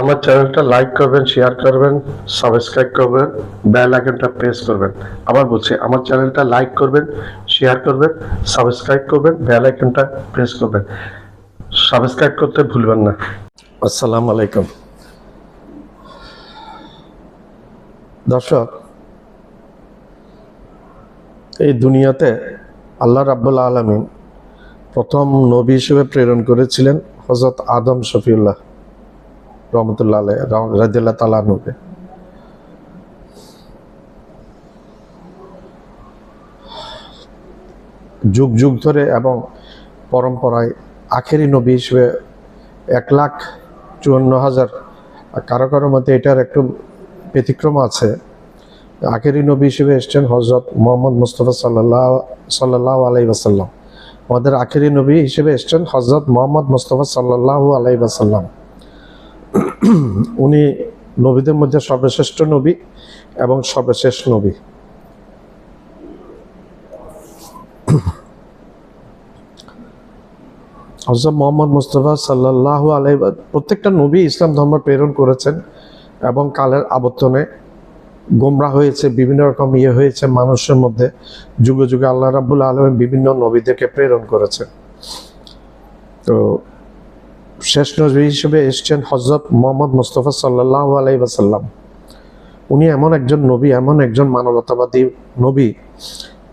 আমার চ্যানেলটা লাইক করবেন শেয়ার করবেন সাবস্ক্রাইব করবেন বেল আইকনটা প্রেস করবেন। আবার বলছি, আমার চ্যানেলটা লাইক করবেন শেয়ার করবেন সাবস্ক্রাইব করবেন বেল আইকনটা প্রেস করবেন। সাবস্ক্রাইব করতে ভুলবেন না। আসসালামু আলাইকুম। দর্শক, এই দুনিয়াতে আল্লাহ রাব্বুল আলমিন প্রথম নবী হিসেবে প্রেরণ করেছিলেন হজরত আদম শফিউল্লাহ। রহমতুল্লাহ তালানুকে যুগ যুগ ধরে এবং পরম্পরায় আখেরি নবী হিসেবে এক লাখ চুয়ান্ন হাজার কারও কারও মতে এটার একটু ব্যতিক্রম আছে। আখেরি নবী হিসেবে এসছেন হজরত মোহাম্মদ মুস্তফা সাল্লাহ সাল্লাহ আলাই আমাদের আখেরি নবী হিসেবে এসছেন হজরত মোহাম্মদ মুস্তফা সাল্লাহ আলাই ওয়াসাল্লাম। উনি নবীদের মধ্যে সর্বশ্রেষ্ঠ নবী এবং সর্বশেষ নবী। হজরত মোহাম্মদ মুস্তফা সাল্লাহ আলাই প্রত্যেকটা নবী ইসলাম ধর্ম প্রেরণ করেছেন এবং কালের আবর্তনে গোমরা হয়েছে, বিভিন্ন রকম ইয়ে হয়েছে মানুষের মধ্যে। যুগে যুগে আল্লাহ রাবুল আলম বিভিন্ন নবীদেরকে প্রেরণ করেছেন। তো শেষ নবী হিসেবে এসছেন হজরত মোহাম্মদ মুস্তফা সাল্লাহ আলাই উনি এমন একজন নবী, এমন একজন মানবতাবাদী নবী,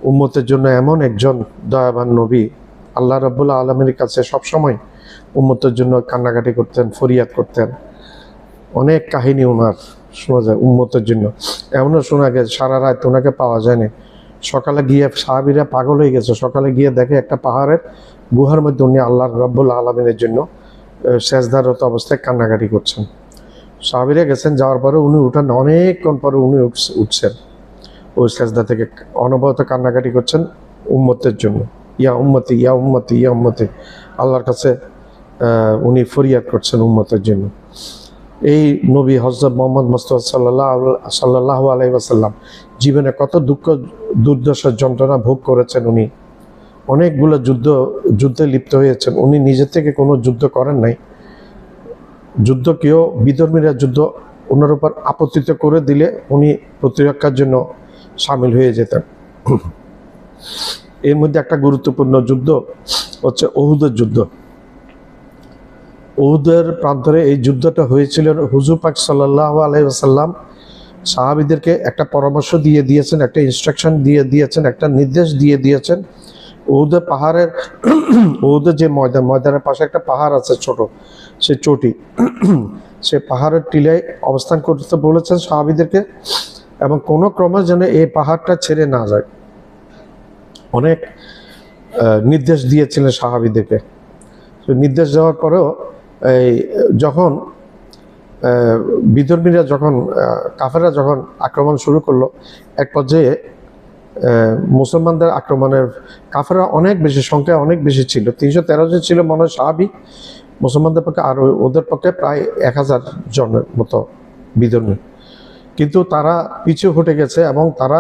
উম্মতের জন্য এমন একজন দয়াবান নবী। আল্লাহ রাবুল্লাহ আলমের কাছে সবসময় উম্মতের জন্য কান্নাকাটি করতেন, ফরিয়াদ করতেন। অনেক কাহিনী ওনার শোনা যায় উম্মতের জন্য। এমনও শোনা গেছে, সারা রাত ওনাকে পাওয়া যায়নি। সকালে গিয়ে সাহাবিরা পাগল হয়ে গেছে। সকালে গিয়ে দেখে একটা পাহাড়ের গুহার মধ্যে উনি আল্লাহ রব্বুল আলমিনের জন্য শেষদারত অবস্থায় কান্নাকাটি করছেন। সাহাবিরা গেছেন, যাওয়ার পরে উনি উঠান, অনেকক্ষণ পরে উনি উঠছ- উঠছেন। ওই সেজদা থেকে অনবরত কান্নাকাটি করছেন উম্মতের জন্য। ইয়া উম্মতি ইয়া উম্মতি ইয়া উম্মতি। আল্লাহর কাছে উনি ফরিয়াদ করছেন উম্মতের জন্য। এই নবী হজরত মোহাম্মদ মোস্তফা সাল্লাহ সাল্লাহ আলাই ওয়াসাল্লাম জীবনে কত দুঃখ, দুর্দশার যন্ত্রণা ভোগ করেছেন উনি। অনেকগুলো যুদ্ধ, যুদ্ধে লিপ্ত হয়েছেন। উনি নিজে থেকে কোনো যুদ্ধ করেন নাই। যুদ্ধ কেউ বিধর্মীরা যুদ্ধ ওনার উপর আপত্তিত করে দিলে উনি প্রতিরক্ষার জন্য সামিল হয়ে যেতেন। এর মধ্যে একটা গুরুত্বপূর্ণ যুদ্ধ হচ্ছে ওহুদের যুদ্ধ। ওহুদের প্রান্তরে এই যুদ্ধটা হয়েছিল হুজুর পাক সাল্লাহ আলাইসাল্লাম সাহাবিদেরকে একটা পরামর্শ দিয়ে দিয়েছেন, একটা ইনস্ট্রাকশন দিয়ে দিয়েছেন, একটা নির্দেশ দিয়ে দিয়েছেন ওহুদের পাহাড়ের ওহুদের যে ময়দান, ময়দানের পাশে একটা পাহাড় আছে ছোট, সে চটি। সে পাহাড়ের টিলায় অবস্থান করতে বলেছেন সাহাবিদেরকে এবং কোনো ক্রমে যেন এই পাহাড়টা ছেড়ে না যায়। অনেক নির্দেশ দিয়েছিলেন সাহাবিদেরকে। নির্দেশ দেওয়ার পরেও এই যখন বিধর্মীরা যখন কাফেরা যখন আক্রমণ শুরু করল, এক পর্যায়ে মুসলমানদের আক্রমণের কাফেররা অনেক বেশি সংখ্যা অনেক বেশি ছিল। তিনশো তেরো জন ছিল মনে হয় সাহাবি। মুসলমানদের পক্ষে আর ওদের পক্ষে প্রায় এক হাজার জনের মতো বিধর্মী কিন্তু তারা পিছু হটে গেছে এবং তারা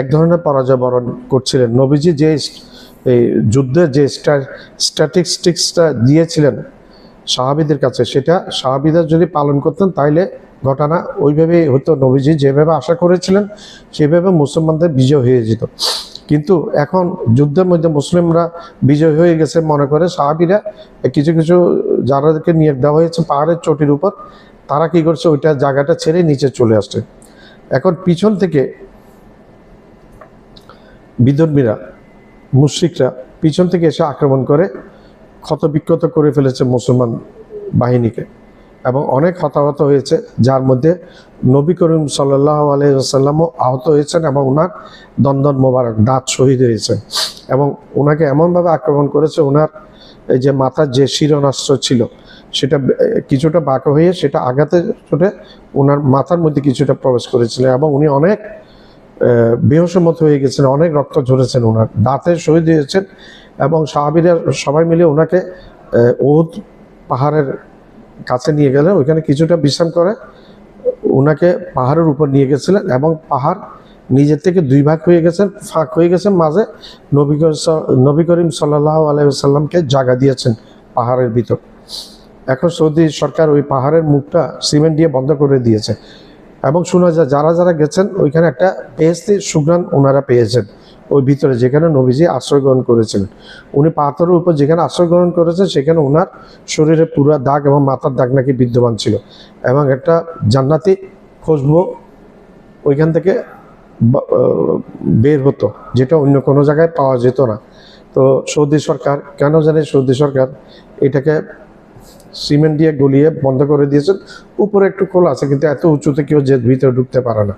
এক ধরনের পরাজয় বরণ করছিলেন। নবীজি যে এই যুদ্ধের যে স্ট্যাটিস্টিক্সটা দিয়েছিলেন সাহাবিদের কাছে, সেটা সাহাবিরা যদি পালন করতেন তাইলে ঘটনা ওইভাবেই হতো। নবীজি যেভাবে আশা করেছিলেন, সেভাবে মুসলমানদের বিজয় হয়ে যেত। কিন্তু এখন যুদ্ধের মধ্যে মুসলিমরা বিজয় হয়ে গেছে মনে করে সাহাবিরা। কিছু কিছু যারাদেরকে নিয়ে দেওয়া হয়েছে পাহাড়ের চটির উপর, তারা কি করছে? ওইটা জায়গাটা ছেড়ে নিচে চলে আসছে। এখন পিছন থেকে বিধর্মীরা মুশ্রিকরা পিছন থেকে এসে আক্রমণ করে ক্ষতবিক্ষত করে ফেলেছে মুসলমান বাহিনীকে। এবং অনেক হতাহত হয়েছে যার মধ্যে নবী করিম সাল্লাহ আলহিসাল্লামও আহত হয়েছেন এবং ওনার দন্দন মোবারক দাঁত শহীদ হয়েছে। এবং ওনাকে এমনভাবে আক্রমণ করেছে ওনার এই যে মাথার যে শিরনাস্ত্র ছিল সেটা কিছুটা বাঁকা হয়ে সেটা আঘাতে ছোটে ওনার মাথার মধ্যে কিছুটা প্রবেশ করেছিলেন এবং উনি অনেক আহ, বেহোশের মতো হয়ে গেছেন অনেক রক্ত ঝরেছেন ওনার দাঁতে শহীদ হয়েছেন এবং সাহাবিরা সবাই মিলে ওনাকে ওহুদ পাহাড়ের কাছে নিয়ে গেলেন, ওইখানে কিছুটা বিশ্রাম করে। ওনাকে পাহাড়ের উপর নিয়ে গেছিলেন এবং পাহাড় নিজের থেকে দুই ভাগ হয়ে গেছেন ফাঁক হয়ে গেছেন মাঝে নবী নবী করিম সাল্লাহ আলাইসাল্লামকে জায়গা দিয়েছেন পাহাড়ের ভিতর। এখন সৌদি সরকার ওই পাহাড়ের মুখটা সিমেন্ট দিয়ে বন্ধ করে দিয়েছে। এবং শোনা যায়, যারা যারা গেছেন, ওইখানে একটা পেস্তি সুগ্রান ওনারা পেয়েছেন। ওই ভিতরে যেখানে নবীজি আশ্রয় গ্রহণ করেছিলেন। উনি পাথরের উপর যেখানে আশ্রয় গ্রহণ করেছেন, সেখানে ওনার শরীরে পুরা দাগ এবং মাথার দাগ নাকি বিদ্যমান ছিল এবং একটা জান্নাতি খুশবু ওইখান থেকে বের হতো, যেটা অন্য কোনো জায়গায় পাওয়া যেত না। তো সৌদি সরকার, কেন জানে সৌদি সরকার এটাকে সিমেন্ট দিয়ে গলিয়ে বন্ধ করে দিয়েছেন, উপরে একটু খোলা আছে কিন্তু এত উঁচুতে কেউ যে ভিতরে ঢুকতে পারে না।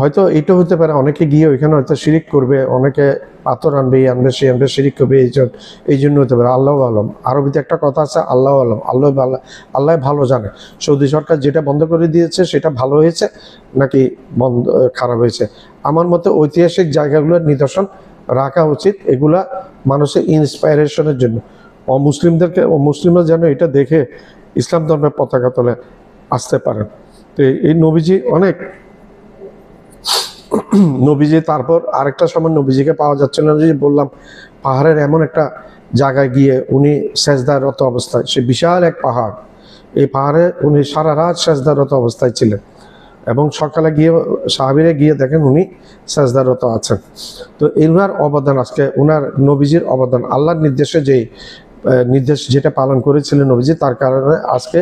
হয়তো এটা হতে পারে, অনেকে গিয়ে ওইখানে হয়তো শিরিক করবে, অনেকে পাথর আনবে, এই আনবে সে আনবে, শিরিক করবে, এই জন্য এই জন্য হতে পারে। আল্লাহ আলম। আরবিতে একটা কথা আছে, আল্লাহ আলম। আল্লাহ আল্লাহ ভালো জানে। সৌদি সরকার যেটা বন্ধ করে দিয়েছে, সেটা ভালো হয়েছে নাকি বন্ধ, খারাপ হয়েছে? আমার মতে ঐতিহাসিক জায়গাগুলোর নিদর্শন রাখা উচিত, এগুলা মানুষের ইন্সপাইরেশনের জন্য। অমুসলিমদেরকে অমুসলিমরা যেন এটা দেখে ইসলাম ধর্মের পতাকা তোলে আসতে পারেন। তো এই নবীজি অনেক নবীজি তারপর আরেকটা সময় নবীজিকে পাওয়া যাচ্ছিল না, যে বললাম পাহাড়ের এমন একটা জায়গায় গিয়ে উনি সেজদারত অবস্থায়, সে বিশাল এক পাহাড়, এই পাহাড়ে উনি সারা রাত সেজদারত অবস্থায় ছিলেন এবং সকালে গিয়ে সাহাবিরে গিয়ে দেখেন উনি সেজদারত আছেন। তো এনার অবদান আজকে ওনার নবীজির অবদান, আল্লাহর নির্দেশে যে নির্দেশ যেটা পালন করেছিলেন নবীজি, তার কারণে আজকে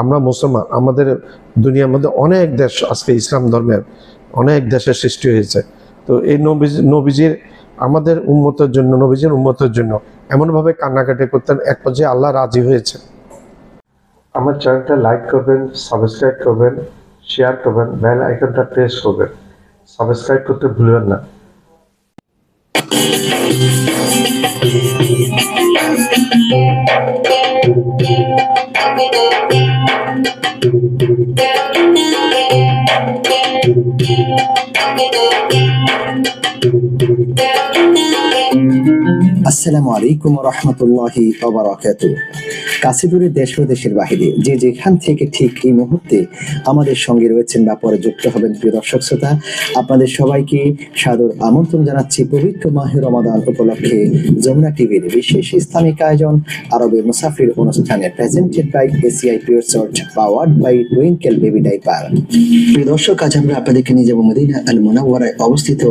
আমরা মুসলমান, আমাদের দুনিয়ার মধ্যে অনেক দেশ আজকে ইসলাম ধর্মের অনেক দেশের সৃষ্টি হয়েছে। তো এই নবী নবীজির আমাদের উন্মতের জন্য নবীজির উন্মতের জন্য এমনভাবে কান্নাকাটি করতেন এক পর্যায়ে আল্লাহ রাজি হয়েছে আমার চ্যানেলটা লাইক করবেন সাবস্ক্রাইব করবেন শেয়ার করবেন বেল আইকনটা প্রেস করবেন। সাবস্ক্রাইব করতে ভুলবেন না। Thank you. আসসালামু আলাইকুম রহমতুল্লাহি ওবরাকাত কাছে দূরে দেশ ও দেশের বাহিরে যে যেখান থেকে ঠিক এই মুহূর্তে আমাদের সঙ্গে রয়েছেন বা পরে যুক্ত হবেন প্রিয় দর্শক শ্রোতা, আপনাদের সবাইকে সাদর আমন্ত্রণ জানাচ্ছি পবিত্র মাহে রমাদান উপলক্ষে যমুনা টিভির বিশেষ ইসলামিক আয়োজন আরবে মুসাফির অনুষ্ঠানে presented by ACI pure salt powered by Twinkle baby diaper প্রিয় দর্শক, আজ আমরা আপনাদেরকে নিয়ে যাব মদিনা আল মোনাওয়ারায় অবস্থিত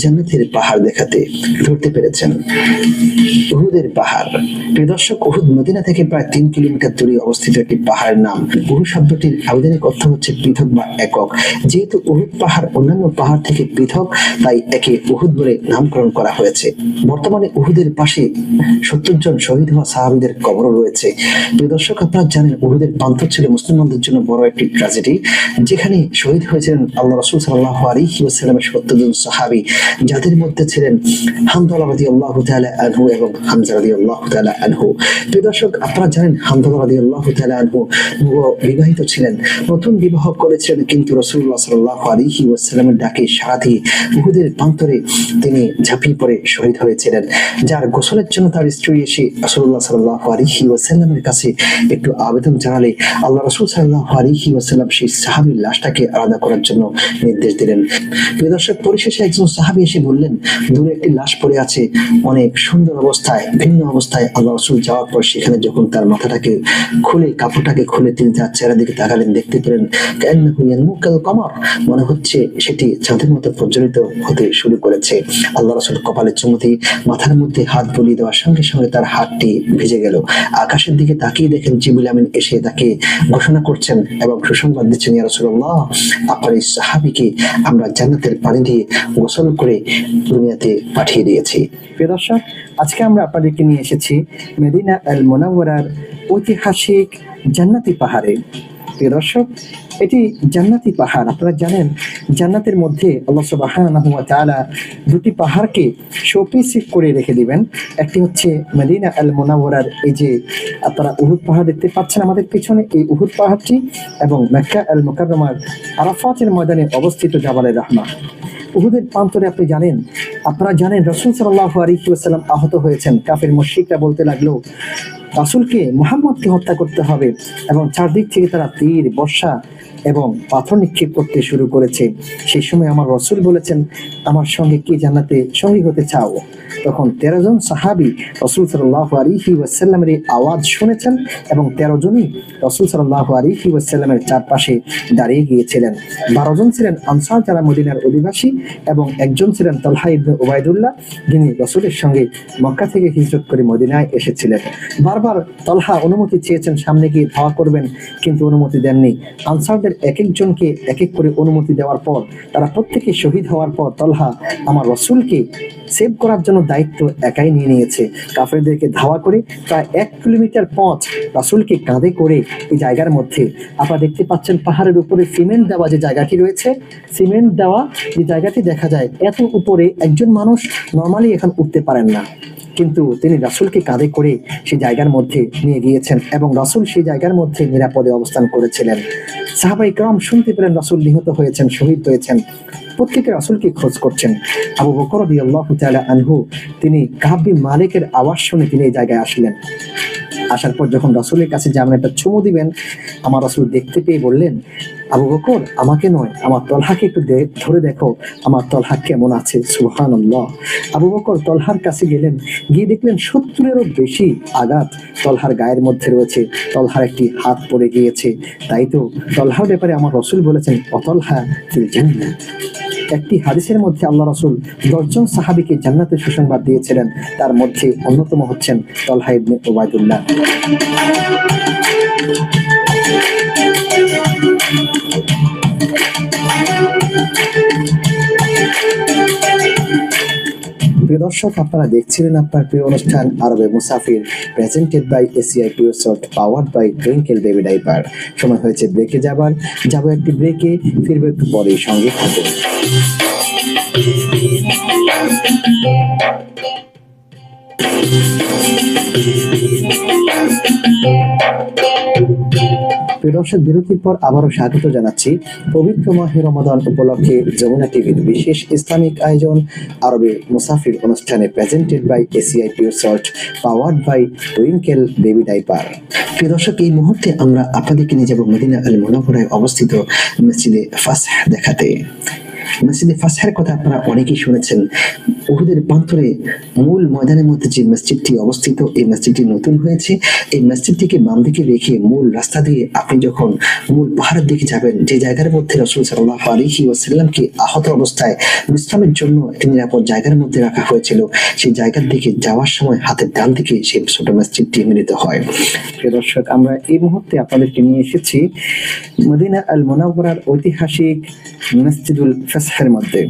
জান্নাতের পাহাড় দেখাতে। ধরতে পেরেছেন। উহুদের পাহাড়। প্রিয় দর্শক, উহুদ মদিনা থেকে প্রায় তিন কিলোমিটার দূরে অবস্থিত একটি পাহাড়ের নাম। উহু শব্দটির আবেদনিক অর্থ হচ্ছে পৃথক বা একক। যেহেতু উহুদ পাহাড় অন্যান্য পাহাড় থেকে পৃথক, তাই একে উহুদ বলে নামকরণ করা হয়েছে। বর্তমানে উহুদের পাশে সত্তর জন শহীদ হওয়া সাহাবিদের কবরও রয়েছে। প্রিয় দর্শক, আপনারা জানেন উহুদের প্রান্ত ছিল মুসলমানদের জন্য বড় একটি ট্র্যাজেডি যেখানে শহীদ হয়েছিলেন আল্লাহ রসুল সাল্লাহ ওয়াসাল্লামের সত্তর জন সাহাবি। যাদের মধ্যে ছিলেন হামদুল্লাহ আল্লাহ আনহু এবং হামজা রাদি আল্লাহ তাআলা আনহু। প্রিয় দর্শক, আপনারা জানেন হামদুল্লাহ রাদি আল্লাহ তাআলা আনহু বিবাহিত ছিলেন। নতুন বিবাহ করেছিলেন কিন্তু রসুল্লাহ সাল্লাহ আলাইহি ওয়াসাল্লামের ডাকে সারা দিয়ে উহুদের প্রান্তরে তিনি ঝাঁপিয়ে পড়ে শহীদ হয়েছিলেন। যার গোসলের জন্য তার স্ত্রী এসে রসুল্লাহ সাল্লাহ আলাইহি ওয়াসাল্লামের কাছে একটু আবেদন জানালে আল্লাহ রসুল সাল্লাহ আলাইহি ওয়াসাল্লাম সেই সাহাবীর লাশটাকে আলাদা করার জন্য নির্দেশ দিলেন। প্রিয় দর্শক, পরিশেষে একজন সাহাবী এসে বললেন, দূরে একটি লাশ পড়ে আছে, অনেক সুন্দর অবস্থায়, ভিন্ন অবস্থায় আল্লাহ রসুল যাওয়ার পর সেখানে যখন তার মাথাটাকে খুলে, কাপড়টাকে খুলে তিনি তার চেহারা দিকে তাকালেন, দেখতে পেলেন কমর। মনে হচ্ছে সেটি চাঁদের মতো প্রজ্বলিত হতে শুরু করেছে। আল্লাহ রসুল কপালে চুমতি মাথার মধ্যে হাত বুলিয়ে দেওয়ার সঙ্গে সঙ্গে তার হাতটি ভিজে গেল। আকাশের দিকে তাকিয়ে দেখেন জিবুল আমিন এসে তাকে ঘোষণা করছেন এবং সুসংবাদ দিচ্ছেন, ইয়া রাসূলুল্লাহ, আপনার এই সাহাবীকে আমরা জান্নাতের পানি দিয়ে গোসল করে দুনিয়াতে পাঠিয়ে দিয়েছি। প্রিয় দর্শক আজকে আমরা আপনাদেরকে নিয়ে এসেছি মেদিনা আল মোনাওয়ারার ঐতিহাসিক জান্নাতি পাহাড়ে। দর্শক এটি জান্নাতি পাহাড়। আপনারা জানেন, জান্নাতের মধ্যে আল্লাহ সুবহানাহু ওয়া তাআলা দুটি পাহাড়কে শোপিস করে রেখে দিবেন। একটি হচ্ছে মদিনা আল মোনাওয়ারার, এই যে আপনারা উহুদ পাহাড় দেখতে পাচ্ছেন আমাদের পিছনে, এই উহুদ পাহাড়টি এবং মক্কা আল মুকাররমার আরাফাতের ময়দানে অবস্থিত জাবালে রাহমা। উহুদের প্রান্তরে আপনি জানেন, আপনারা জানেন রসুল সাল্লাহ আলাইহি ওয়াসাল্লাম আহত হয়েছেন। কাফের মুশরিকরা বলতে লাগল, রাসুলকে মুহাম্মদকে হত্যা করতে হবে এবং চারদিক থেকে তারা তীর, বর্ষা এবং পাথর নিক্ষেপ করতে শুরু করেছে। সেই সময় আমার রসুল বলেছেন, আমার সঙ্গে কি জান্নাতে সঙ্গী হতে চাও? তখন তেরো জন সাহাবি রসুল সাল্লাহ আলিহি ওয়াসাল্লামের এই আওয়াজ শুনেছেন এবং তেরো জনই রসুল সাল্লাহ আলিহি ওয়াসাল্লামের চারপাশে দাঁড়িয়ে গিয়েছিলেন। বারো জন ছিলেন আনসার যারা মদিনার অধিবাসী এবং একজন ছিলেন তলহা ইবনে ওবায়দুল্লাহ যিনি রসুলের সঙ্গে মক্কা থেকে হিজরত করে মদিনায় এসেছিলেন। বারবার তলহা অনুমতি চেয়েছেন, সামনে গিয়ে ধাওয়া করবেন। কিন্তু অনুমতি দেননি। আনসারদের এক একজনকে এক এক করে অনুমতি দেওয়ার পর, তারা প্রত্যেকে শহীদ হওয়ার পর, তলহা আমার রসুলকে সেভ করার জন্য দায়িত্ব একাই নিয়ে নিয়েছে। কাফেরদেরকে ধাওয়া করে প্রায় এক কিলোমিটার পথ রাসুলকে কাঁধে করে এই জায়গার মধ্যে। আপনারা দেখতে পাচ্ছেন পাহাড়ের উপরে সিমেন্ট দেওয়া যে জায়গাটি রয়েছে, সিমেন্ট দেওয়া যে জায়গাটি দেখা যায়, এত উপরে একজন মানুষ নর্মালি এখন উঠতে পারেন না। কিন্তু তিনি রাসুলকে কাঁধে করে সেই জায়গার মধ্যে নিয়ে গিয়েছেন এবং রাসুল সেই জায়গার মধ্যে নিরাপদে অবস্থান করেছিলেন। সাহাবাই কাম শুনতে পেলেন রাসুল নিহত হয়েছেন, শহীদ হয়েছেন। প্রত্যেকে রাসুলকে খোঁজ করছেন। আবু বকর রাদিয়াল্লাহু আনহু, তিনি কাহাবি মালিকের আওয়াজ শুনে তিনি এই জায়গায় আসলেন। আসার পর যখন রসুলের কাছে যেমন একটা চুমু দিবেন, আমার রসুল দেখতে পেয়ে বললেন আবু বকর, আমাকে নয়, আমার তলহাকে একটু ধরে দেখো আমার তলহা কেমন আছে সুহান আবু বকর তলহার কাছে গেলেন, গিয়ে দেখলেন সত্তরেরও বেশি আঘাত তলহার গায়ের মধ্যে রয়েছে, তলহার একটি হাত পড়ে গিয়েছে। তাই তো তলহার ব্যাপারে আমার রসুল বলেছেন, অতলহা ফিল জান্নাহ একটি হাদিসের মধ্যে আল্লাহ রসুল দশজন সাহাবিকে জান্নাতের সুসংবাদ দিয়েছিলেন, তার মধ্যে অন্যতম হচ্ছেন তলহা ইবনে ওবায়দুল্লাহ দর্শক, আপনারা দেখছিলেন আপনার প্রিয় অনুষ্ঠান আরবে মুসাফির presented by ACI pure salt powered by Twinkle baby diaper সময় হয়েছে ব্রেকে যাবার। যাব একটি ব্রেকে ফিরবো একটু পরেই সঙ্গে থাকুন। প্রিয় দর্শক বিরতির পর আবারও স্বাগত জানাচ্ছি পবিত্র মাহে রমাদান উপলক্ষে যমুনা টিভির বিশেষ ইসলামিক আয়োজন, আরবে মুসাফির অনুষ্ঠানে presented by ACI pure salt powered by Twinkle baby diaper প্রিয় দর্শক, এই মুহূর্তে আমরা আপনাদেরকে নিয়ে যাব মদিনা আল মোনাফরায় অবস্থিত মসজিদে ফাসহ দেখাতে। মসজিদে ফাসহের কথা আপনারা অনেকেই শুনেছেন। উহুদের প্রান্তরে মূল ময়দানের মধ্যে যে মসজিদটি অবস্থিত, এই মসজিদটি নতুন হয়েছে। এই মসজিদটিকে বাম দিকে রেখে মূল রাস্তা দিয়ে আপনি যখন মূল পাহাড়ের দিকে যাবেন, যে জায়গার মধ্যে রসুল সাল্লাহ আলহি ওয়াসাল্লামকে আহত অবস্থায় বিশ্রামের জন্য একটি নিরাপদ জায়গার মধ্যে রাখা হয়েছিল, সেই জায়গার দিকে যাওয়ার সময় হাতের ডান দিকে সেই ছোট মসজিদটি মিলিত হয়। দর্শক, আমরা এই মুহূর্তে আপনাদেরকে নিয়ে এসেছি মদিনা আল মোনাওয়ারার ঐতিহাসিক মসজিদুল ফাসহের মধ্যে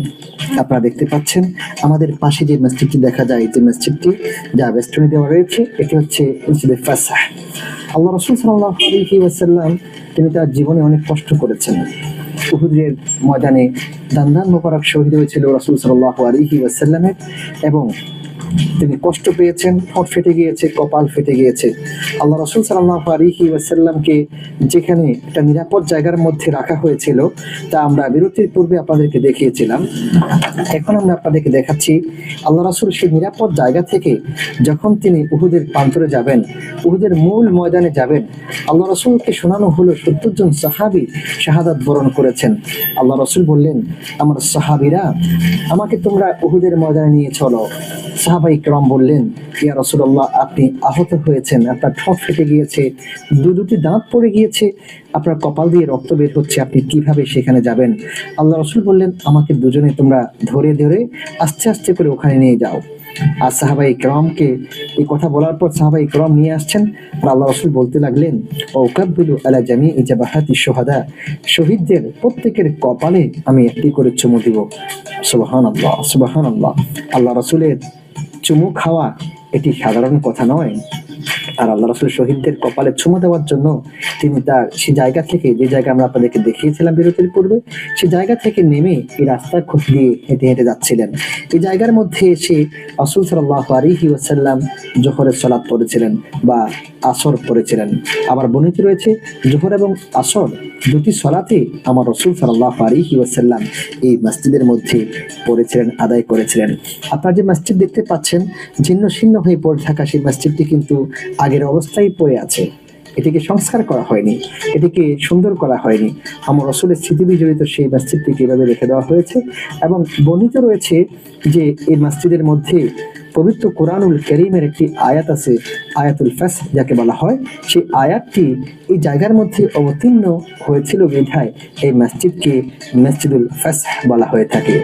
আপনারা দেখতে পাচ্ছেন। আমাদের পাশে যে মসজিদটি দেখা যায় যে মসজিদটি যা বেস্টনে দেওয়া রয়েছে, এটি হচ্ছে আল্লাহ রসুল ওয়াসাল্লাম, তিনি তার জীবনে অনেক কষ্ট করেছেন। উহুদের ময়দানে দান্দান মোবারক শহীদ হয়েছিল রসুল সাল্লাহ আলহি ওয়াসাল্লামের এবং তিনি কষ্ট পেয়েছেন, ঠোঁট ফেটে গিয়েছে, কপাল ফেটে গিয়েছে। আল্লাহ রসুল সাল্লাহ আলিহি ওয়াসাল্লামকে যেখানে একটা নিরাপদ জায়গার মধ্যে রাখা হয়েছিল, তা আমরা বিরতির পূর্বে আপনাদেরকে দেখিয়েছিলাম। এখন আমরা আপনাদেরকে দেখাচ্ছি, আল্লাহ রসুল সেই নিরাপদ জায়গা থেকে যখন তিনি উহুদের প্রান্তরে যাবেন, উহুদের মূল ময়দানে যাবেন, আল্লাহ রসুলকে শোনানো হলো সত্তর জন সাহাবি শাহাদাত বরণ করেছেন। আল্লাহ রসুল বললেন, আমার সাহাবিরা, আমাকে তোমরা উহুদের ময়দানে নিয়ে চলো। সাহাবা ইকরম বললেন, ইয়া রসুল্লাহ আপনি আহত হয়েছেন, আপনার ঠোঁট ফেটে গিয়েছে, দু দুটি দাঁত পড়ে গিয়েছে, আপনার কপাল দিয়ে রক্ত বের হচ্ছে, আপনি কীভাবে সেখানে যাবেন? আল্লাহ রসুল বললেন, আমাকে দুজনে তোমরা ধরে ধরে আস্তে আস্তে করে ওখানে নিয়ে যাও। আর সাহাবা ইকরামকে এই কথা বলার পর সাহাবা ইকরম নিয়ে আসছেন আর আল্লাহ রসুল বলতে লাগলেন ওকাবুল আলা জামি ইজাবাহাতি সোহাদা শহীদদের প্রত্যেকের কপালে আমি একটি করে চুমু দিব। সুবাহান আল্লাহ সুবাহান আল্লাহ আল্লাহ রসুলের চুমু খাওয়া এটি সাধারণ কথা নয়। আর আল্লাহ রসুল শহীদদের কপালে চুমু দেওয়ার জন্য তিনি তার সেই জায়গা থেকে যে জায়গা আমরা আপনাদেরকে দেখিয়েছিলাম বিরতির পূর্বে সে জায়গা থেকে নেমে এই রাস্তার খোঁজ দিয়ে হেঁটে হেঁটে যাচ্ছিলেন। এই জায়গার মধ্যে এসে রসুল সাল্লাহ আলিহি ওয়াসাল্লাম জোহরের সলাৎ পড়েছিলেন বা আসর পড়েছিলেন। আবার বর্ণিত রয়েছে জোহর এবং আসর। দুটি সলাতে আমার রসুল সাল্লাহ আলিহি ওয়াসাল্লাম এই মসজিদের মধ্যে পড়েছিলেন, আদায় করেছিলেন। আপনারা যে মসজিদ দেখতে পাচ্ছেন, ছিন্ন ছিন্ন হয়ে পড়ে থাকা সেই মসজিদটি কিন্তু আগের অবস্থায় পড়ে আছে। এটিকে সংস্কার করা হয়নি, এটিকে সুন্দর করা হয়নি। আমার রসুলের স্মৃতি বিজড়িত সেই মসজিদটি কীভাবে রেখে দেওয়া হয়েছে এবং বর্ণিত রয়েছে যে এই মসজিদের মধ্যে পবিত্র কোরআনুল করিমের একটি আয়াত আছে, আয়াতুল ফাস যাকে বলা হয়। সেই আয়াতটি এই জায়গার মধ্যে অবতীর্ণ হয়েছিল বিধায় এই মসজিদকে মসজিদুল ফাস বলা হয়ে থাকে।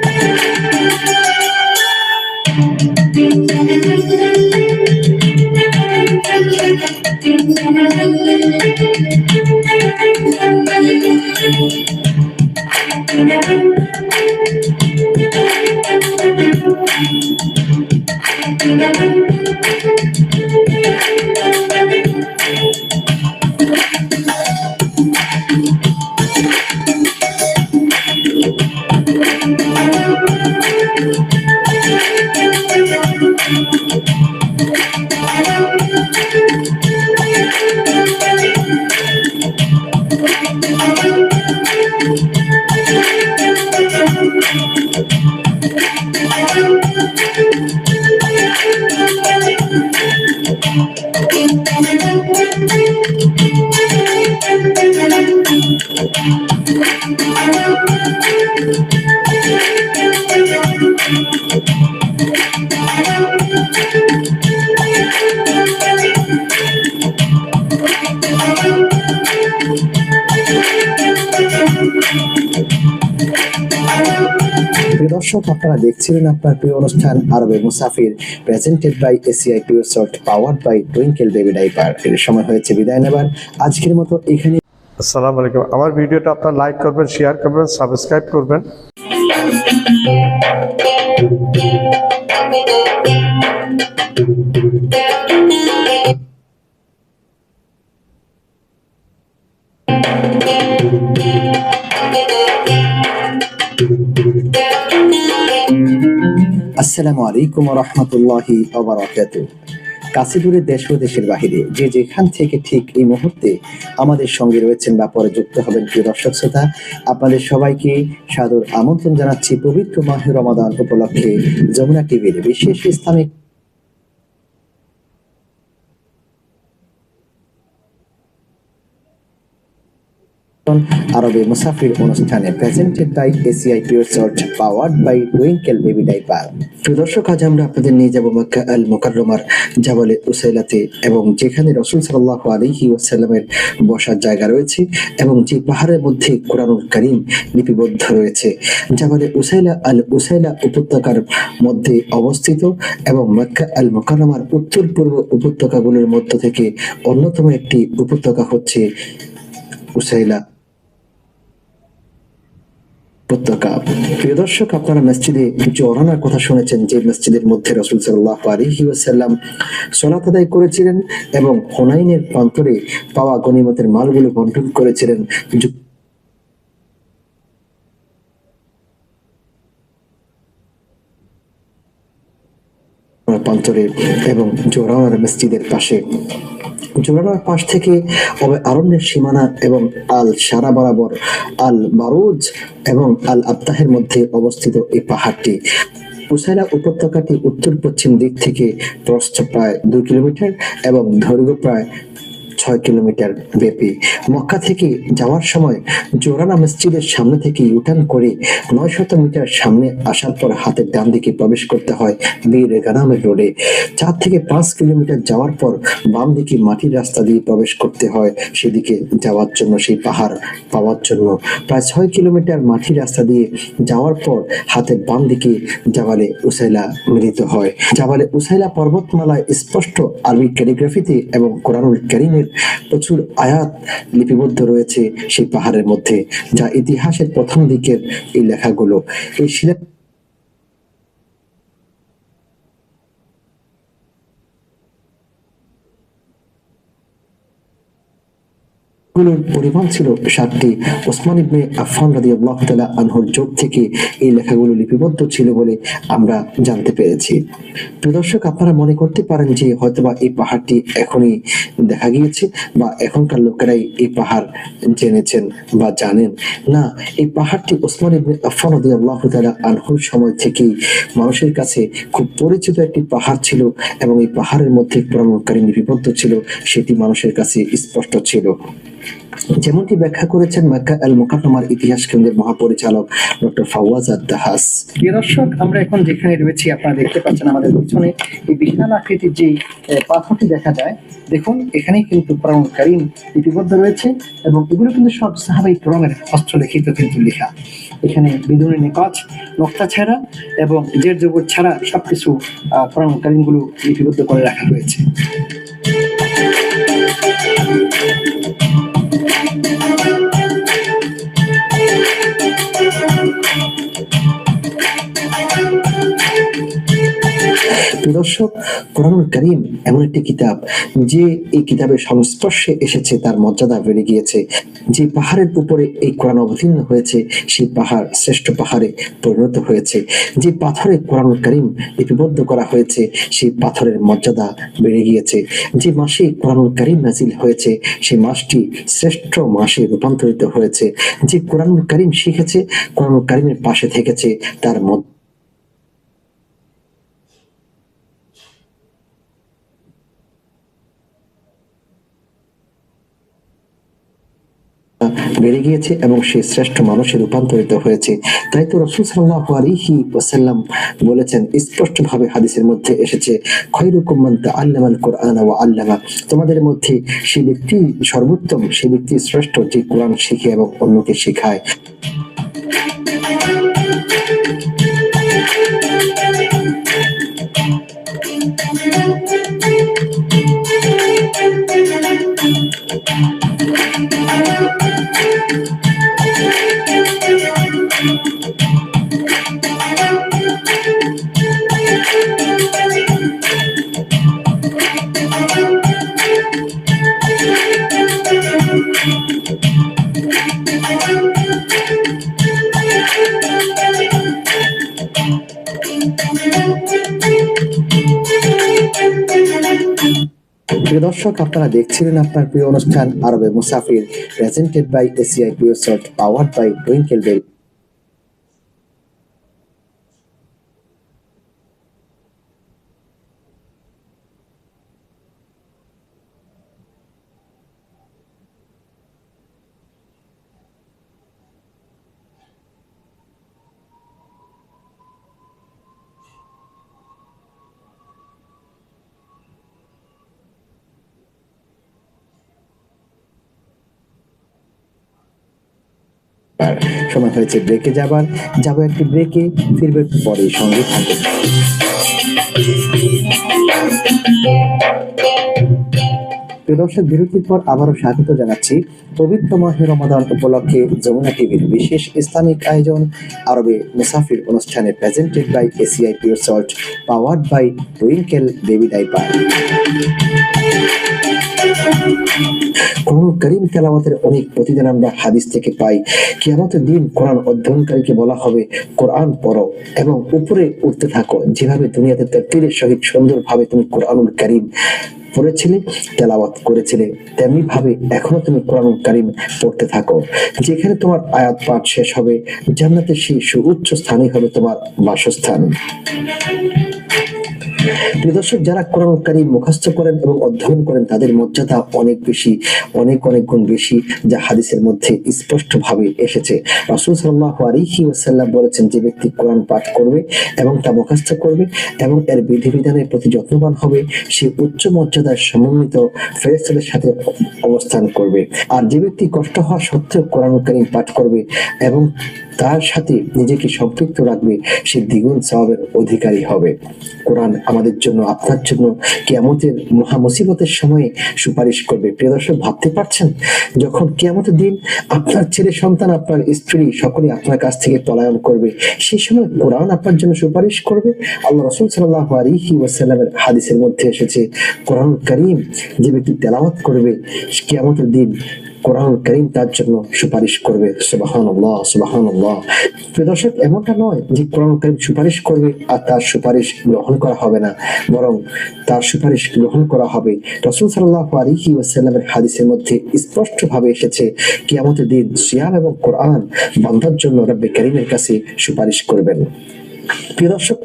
প্রিয় দর্শক, আপনারা দেখছিলেন আপনার প্রিয় অনুষ্ঠান আরবে মুসাফির presented by ACI pure salt powered by Twinkle baby diaper এর সময় হয়েছে বিদায় নেবার। আজকের মতো এখানে আসসালামু আলাইকুম। আমার ভিডিওটা আপনার লাইক করবেন শেয়ার করবেন সাবস্ক্রাইব করবেন। আসসালামু আলাইকুম রহমতুল্লাহি ওবরাকাতু কাছে দূরে দেশ ও দেশের বাহিরে যে যেখান থেকে ঠিক এই মুহূর্তে আমাদের সঙ্গে রয়েছেন বা পরে যুক্ত হবেন প্রিয় দর্শক শ্রোতা, আপনাদের সবাইকে সাদর আমন্ত্রণ জানাচ্ছি পবিত্র মাহে রমাদান উপলক্ষে যমুনা টিভির বিশেষ ইসলামিক আরবে মুসাফির অনুষ্ঠানে presented by ACI pure salt powered by Twinkle baby diaper প্রিয় দর্শক, আজ আমরা আপনাদের নিয়ে যাব মক্কা আল মোকাররমার জাবালে উসাইলাতে এবং যেখানে রসুল সাল্লাল্লাহু আলাইহি ওয়াসাল্লামের বসার জায়গা রয়েছে এবং যে পাহাড়ের মধ্যে কোরআনুল করিম লিপিবদ্ধ রয়েছে। জাবালে উসাইলা আল উসাইলা উপত্যকার মধ্যে অবস্থিত এবং মক্কা আল মোকাররমার উত্তর পূর্ব উপত্যকাগুলোর মধ্য থেকে অন্যতম একটি উপত্যকা হচ্ছে উসাইলা। উপত্যকা প্রিয় দর্শক, আপনারা মসজিদে জোরানার কথা শুনেছেন যে মসজিদের মধ্যে রসুল সাল্লাহ আলহি ওসাল্লাম সলাত আদায় করেছিলেন এবং হোনাইনের প্রান্তরে পাওয়া গনিমতের মালগুলো বন্টন করেছিলেন। প্রান্তরে এবং জোরানার মসজিদের পাশে। জোরানার পাশ থেকে আরণ্যের সীমানা এবং আল সারা বরাবর আল মারুজ এবং আল আবতাহের মধ্যে অবস্থিত এই পাহাড়টি। উসাইলা উপত্যকাটি উত্তর পশ্চিম দিক থেকে প্রস্থ প্রায় দুই কিলোমিটার এবং দৈর্ঘ্য প্রায় ছয় কিলোমিটার ব্যাপী। মক্কা থেকে যাওয়ার সময় জোরানা মসজিদের সামনে থেকে ইউটার্ন করে নয় শত মিটার সামনে আসার পর হাতের ডান দিকে প্রবেশ করতে হয় বীর গানামের রোডে। চার থেকে পাঁচ কিলোমিটার যাওয়ার পর বাম দিকে মাটির রাস্তা দিয়ে প্রবেশ করতে হয় সেদিকে যাওয়ার জন্য, সেই পাহাড় পাওয়ার জন্য। প্রায় ছয় কিলোমিটার মাটির রাস্তা দিয়ে যাওয়ার পর হাতের বাম দিকে জাবালে উসাইলা মিলিত হয়। জাবালে উসাইলা পর্বতমালায় স্পষ্ট আরবি ক্যালিগ্রাফিতে এবং কোরআনুল করিমের প্রচুর আয়াত লিপিবদ্ধ রয়েছে সেই পাহাড়ের মধ্যে, যা ইতিহাসের প্রথম দিকের এই লেখাগুলো। এই শিলা গুলোর পরিমাণ ছিল ষাটটি ওসমান ইবনে আফফান রাদিয়াল্লাহু তাআলা আনহুর যুগ থেকে এই লেখাগুলো লিপিবদ্ধ ছিল বলে আমরা জানতে পেরেছি। প্রিয় দর্শক, আপনারা মনে করতে পারেন যে হয়তোবা এই পাহাড়টি এখনই দেখা গিয়েছে বা এখনকার লোকেরাই এই পাহাড় জেনেছেন বা জানেন। না, এই পাহাড়টি ওসমান ইবনে আফফান রাদিয়াল্লাহু তাআলা আনহর সময় থেকেই মানুষের কাছে খুব পরিচিত একটি পাহাড় ছিল এবং এই পাহাড়ের মধ্যে কোরআনকারী লিপিবদ্ধ ছিল, সেটি মানুষের কাছে স্পষ্ট ছিল। যেমনটি ব্যাখ্যা করেছেন মক্কা আল মুকাদ্দমার ইতিহাস কেন্দ্রের মহাপরিচালক ডক্টর ফাওয়াজ আদ-দাহাস দর্শক, আমরা এখন যেখানে রয়েছি, আপনারা দেখতে পাচ্ছেন আমাদের পিছনে এই বিশাল আকৃতির যে পাথরটি দেখা যায়, দেখুন, এখানেই কিন্তু কোরআন কারিম লিপিবদ্ধ রয়েছে এবং এগুলো কিন্তু সব সাহাবাই ক্রমের হস্তলিখিত কিন্তু লেখা। এখানে বিদুনের নিকচ নোক্তা ছাড়া এবং জের জবর ছাড়া সবকিছু কোরআন কারিমগুলো লিপিবদ্ধ করে রাখা হয়েছে। দর্শক, কোরআনুল করিম এমন একটি কিতাব যে এই কিতাবের সংস্পর্শে এসেছে, তার মর্যাদা বেড়ে গিয়েছে। যে পাহাড়ের উপরে এই কোরআন অবতীর্ণ হয়েছে, সেই পাহাড় শ্রেষ্ঠ পাহাড়ে পরিণত হয়েছে। যে পাথরে কোরআনুল করিম লিপিবদ্ধ করা হয়েছে, সেই পাথরের মর্যাদা বেড়ে গিয়েছে। যে মাসে কোরআনুল করিম নাজিল হয়েছে, সেই মাসটি শ্রেষ্ঠ মাসে রূপান্তরিত হয়েছে। যে কোরআনুল করিম শিখেছে, কোরআনুল করিমের পাশে থেকেছে, তার মধ্যে বেড়ে গিয়েছে এবং সে শ্রেষ্ঠ মানুষে রূপান্তরিত হয়েছে। তাই তো রসুল সাল্লাহ আলিহি ওসাল্লাম বলেছেন স্পষ্ট ভাবে হাদিসের মধ্যে এসেছে, খৈরুকুম মান তাআল্লামা আল কোরআন ওয়া আল্লামা। তোমাদের মধ্যে সে ব্যক্তি সর্বোত্তম, সে ব্যক্তি শ্রেষ্ঠ যে কোরআন শিখে এবং অন্যকে শেখায়। প্রিয় দর্শক, আপনারা দেখছিলেন আপনার প্রিয় অনুষ্ঠান আরবে মুসাফির presented by ACI pure salt power powered by Twinkle bell আর সময় হয়েছে ব্রেকে যাবার। যাব একটি ব্রেকে ফিরবে একটু পরে সঙ্গে থাকবে। দর্শক, বিরতির পর আবারও স্বাগত জানাচ্ছি পবিত্র মাহে রমাদান উপলক্ষে যমুনা টিভির বিশেষ ইসলামিক আয়োজন, আরবে মুসাফির অনুষ্ঠানে presented by ACI pure salt powered by Twinkle baby diaper অনেক প্রতিদিন আমরা হাদিস থেকে পাই। কোরআন অধ্যয়নকারীকে বলা হবে, কোরআন এবং উপরে উঠতে থাকো। যেভাবে সুন্দরভাবে তুমি পড়েছিলে, তেলাওয়াত করেছিলে এখনও তুমি কোরআন কারিম পড়তে থাকো। যেখানে তোমার আয়াত পাঠ শেষ হবে, জান্নাতের সেই সুউচ্চ স্থানই হবে তোমার বাসস্থান। দর্শক, যারা কোরআন কারিম মুখস্থ করেন এবং অধ্যয়ন করেন, তাদের মর্যাদা অনেক বেশি, অনেক অনেক গুণ বেশি, যা হাদিসের মধ্যে স্পষ্ট ভাবে এসেছে। রাসূল সাল্লাল্লাহু আলাইহি ওয়াসাল্লাম বলেছেন, যে ব্যক্তি কোরআন পাঠ করবে এবং তা মুখস্থ করবে এবং এর বিধিবিধানের প্রতি যত্নবান হবে, সে উচ্চ মর্যাদার সমন্বিত ফেরেশতাদের সাথে অবস্থান করবে। আর যে ব্যক্তি কষ্ট হওয়া সত্ত্বেও কোরআন কারিম পাঠ করবে এবং তার সাথে নিজেকে সম্পৃক্ত রাখবে, সে দ্বিগুণ সওয়াবের অধিকারী হবে। কোরআন আমাদের জন্য, আপনার জন্য কিয়ামতের মহা মুসিবতের সময়ে সুপারিশ করবে। প্রিয় দর্শক, ভাবতে পারছেন? যখন কিয়ামতের দিন আপনার ছেলে, সন্তান, আপনার স্ত্রী সকলে আপনার কাছ থেকে পলায়ন করবে, সেই সময় কোরআন আপনার জন্য সুপারিশ করবে। আল্লাহ রসুল সাল্লাহ আলিহি ওয়াসাল্লামের হাদিসের মধ্যে এসেছে কোরআন করিম যে ব্যক্তি তেলাওয়াত করবে, কিয়ামতের দিন কোরআন করিম তার জন্য সুপারিশ করবে। সুবাহান আল্লাহ সুবাহান আল্লাহ দর্শক, এমনটা নয় যে কোরআন করিম সুপারিশ করবে আর তার সুপারিশ গ্রহণ করা হবে না। বরং তার সুপারিশ গ্রহণ করা হবে। রসুল সাল্লাহ আলিহি ওয়াসাল্লামের হাদিসের মধ্যে স্পষ্টভাবে এসেছে, কিয়ামতের দিন সিয়াম এবং কোরআন বান্ধার জন্য রব্বে করিমের কাছে সুপারিশ করবেন।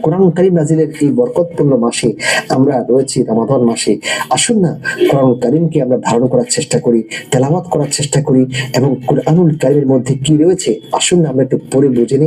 কোরআন নাজিলের এই বরকতপূর্ণ মাসে আমরা রয়েছি মাসে। আসুন না, কোরআন আমরা ধারণ করার চেষ্টা করি করার চেষ্টা করি এবং কোরআনুল মধ্যে কি রয়েছে, আসুন না আমরা একটু পড়ে বুঝে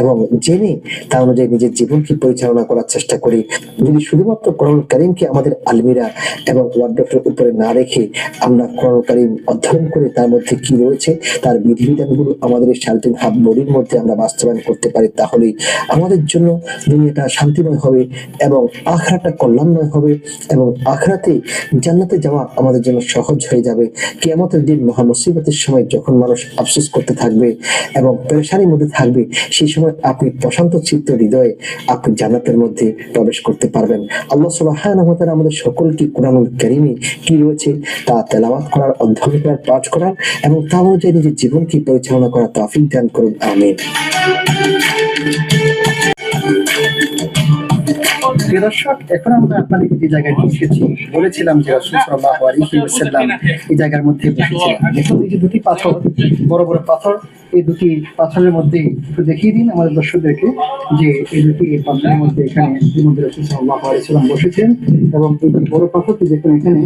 এবং জেনে তা অনুযায়ী নিজের জীবনকে পরিচালনা করার চেষ্টা করি। যদি শুধুমাত্র কোরআন কারিমকে আমাদের আলমিরা এবং ওয়ার্ড্রফের উপরে না রেখে আমরা কোরআন কারিম অধ্যয়ন করে তার মধ্যে কি রয়েছে, তার বিধিবিধানগুলো আমাদের এই হাব বডির মধ্যে আমরা বাস্তবায়ন করতে পারি, তাহলেই আমাদের জন্য দুনিয়াটা শান্তিময় হবে এবং আখড়াটা কল্যাণময় হবে এবং আখড়াতে জান্নাতে যাওয়া আমাদের জন্য সহজ হয়ে যাবে। কিয়ামতের দিন মহা মুসিবতের সময় যখন মানুষ আফসোস করতে থাকবে এবং পেরেশানির মধ্যে থাকবে, সেই সময় আপনি প্রশান্ত চিত্ত হৃদয়ে আপনি জান্নাতের মধ্যে প্রবেশ করতে পারবেন। আল্লাহ তাআলা আমাদের সকলকে কোরআনুল কারীমে কি রয়েছে তা তেলাওয়াত করার, অধ্যয়ন করার, পাঠ করার এবং তা অনুযায়ী নিজের জীবনকে পরিচালনা করার তৌফিক দান করুন। আমিন। প্রিয় দর্শক এখন আমরা আপনাদের যে জায়গায় নিয়ে এসেছি বলেছিলাম যে রাসূল ওয়াসাল্লাম এই জায়গার মধ্যে বসেছিলাম দেখুন এই যে দুটি পাথর, বড় বড় পাথর এই দুটি পাথরের মধ্যে একটু দেখিয়ে দিন আমাদের দর্শকদেরকে যে এই দুটি পাথরের মধ্যে এখানে সাল্লাল্লাহু বসেছেন এবং এই বড় পাথরটি দেখুন এখানে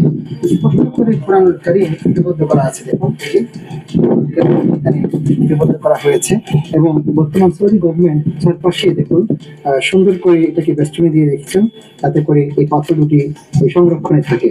স্পষ্ট করে কোরআনুল কারীম লিপিবদ্ধ করা আছে। এখানে লিপিবদ্ধ করা হয়েছে এবং বর্তমান সৌদি গভর্নমেন্ট চারপাশে দেখুন সুন্দর করে এটাকে বেষ্টনী দিয়ে রেখেছেন তাতে করে এই পাথর দুটি সংরক্ষণে থাকে।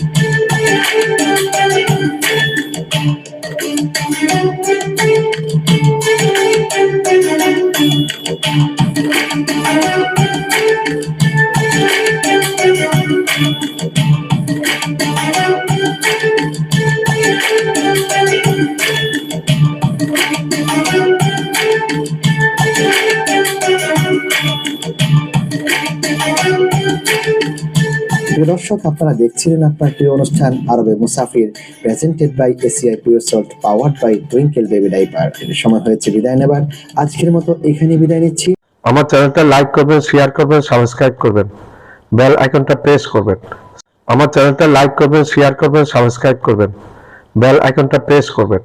দর্শক, আপনারা দেখছিলেন আপনার প্রিয় অনুষ্ঠান আরবে মুসাফির presented by ACI pure salt powered by Twinkle baby diaper সময় হয়েছে, বিদায় নেবার। আজকের মতো এখানে বিদায় নিচ্ছি। আমার চ্যানেলটা লাইক করবেন শেয়ার করবেন সাবস্ক্রাইব করবেন। বেল আইকনটা প্রেস করবেন। আমার চ্যানেলটা লাইক করবেন শেয়ার করবেন সাবস্ক্রাইব করবেন। বেল আইকনটা প্রেস করবেন।